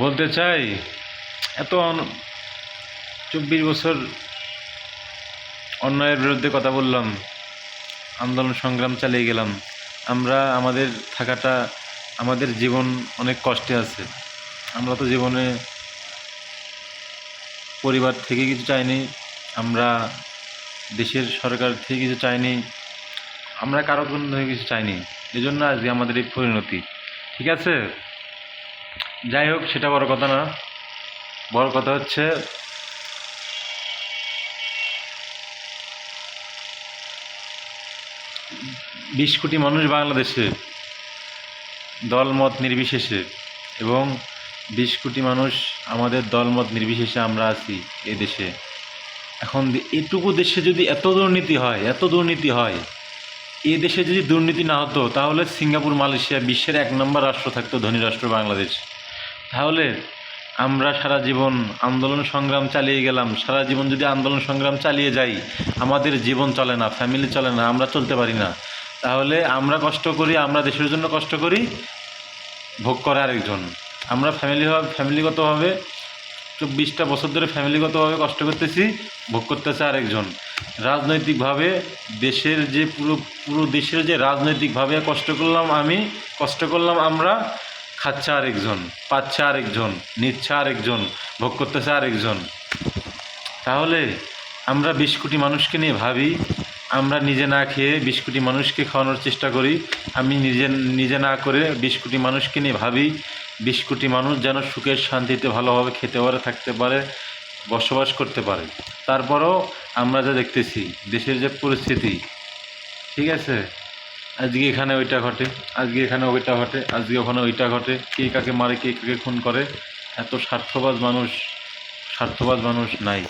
বলতে চাই, এত চব্বিশ বছর অন্যায়ের বিরুদ্ধে কথা বললাম, আন্দোলন সংগ্রাম চালিয়ে গেলাম, আমরা আমাদের থাকাটা, আমাদের জীবন অনেক কষ্টে আছে। আমরা তো জীবনে পরিবার থেকে কিছু চাইনি, আমরা দেশের সরকার থেকে কিছু চাইনি, আমরা কারও কোনো কিছু চাইনি। এজন্য আজকে আমাদের এই পরিণতি। ঠিক আছে? যাই হোক, সেটা বড় কথা না। বড় কথা হচ্ছে, বিশ কোটি মানুষ বাংলাদেশে, দলমত নির্বিশেষে এবং বিশ কোটি মানুষ আমাদের দলমত নির্বিশেষে আমরা আছি এই দেশে। এখন এটুকু দেশে যদি এত দুর্নীতি হয়, এত দুর্নীতি হয়, এ দেশে যদি দুর্নীতি না হতো, তাহলে সিঙ্গাপুর, মালয়েশিয়া বিশ্বের এক নম্বর রাষ্ট্র থাকতো ধনী রাষ্ট্র বাংলাদেশ। তাহলে আমরা সারা জীবন আন্দোলন সংগ্রাম চালিয়ে গেলাম। সারা জীবন যদি আন্দোলন সংগ্রাম চালিয়ে যাই, আমাদের জীবন চলে না ফ্যামিলি চলে না, আমরা চলতে পারি না। তাহলে আমরা কষ্ট করি, আমরা দেশের জন্য কষ্ট করি, ভোগ করে আরেকজন। আমরা ফ্যামিলি ফ্যামিলিগতভাবে চব্বিশটা বছর ধরে ফ্যামিলিগতভাবে কষ্ট করতেছি, ভোগ করতেছে আরেকজন। রাজনৈতিকভাবে দেশের যে পুরো পুরো দেশের যে রাজনৈতিকভাবে কষ্ট করলাম আমি, কষ্ট করলাম আমরা খাচ্ছে আরেকজন পাচ্ছে আরেকজন নিচ্ছে আরেকজন ভোগ করতেছে আরেকজন তাহলে আমরা বিশ কোটি মানুষকে নিয়ে ভাবি, আমরা নিজে না খেয়ে বিশ কোটি মানুষকে খাওয়ানোর চেষ্টা করি। আমি নিজে নিজে না করে বিশ কোটি মানুষকে নিয়ে ভাবি, বিশ কোটি মানুষ যেন সুখের শান্তিতে ভালোভাবে খেতে পারে, থাকতে পারে, বসবাস করতে পারে। তারপরও আমরা যা দেখতেছি, দেশের যে পরিস্থিতি, ঠিক আছে? আজকে এখানে ওইটা ঘটে, আজকে এখানে ওইটা ঘটে, আজকে ওখানে ওইটা ঘটে। কে কাকে মারে, কে কাকে খুন করে? এত স্বার্থবাজ মানুষ স্বার্থবাজ মানুষ নাই।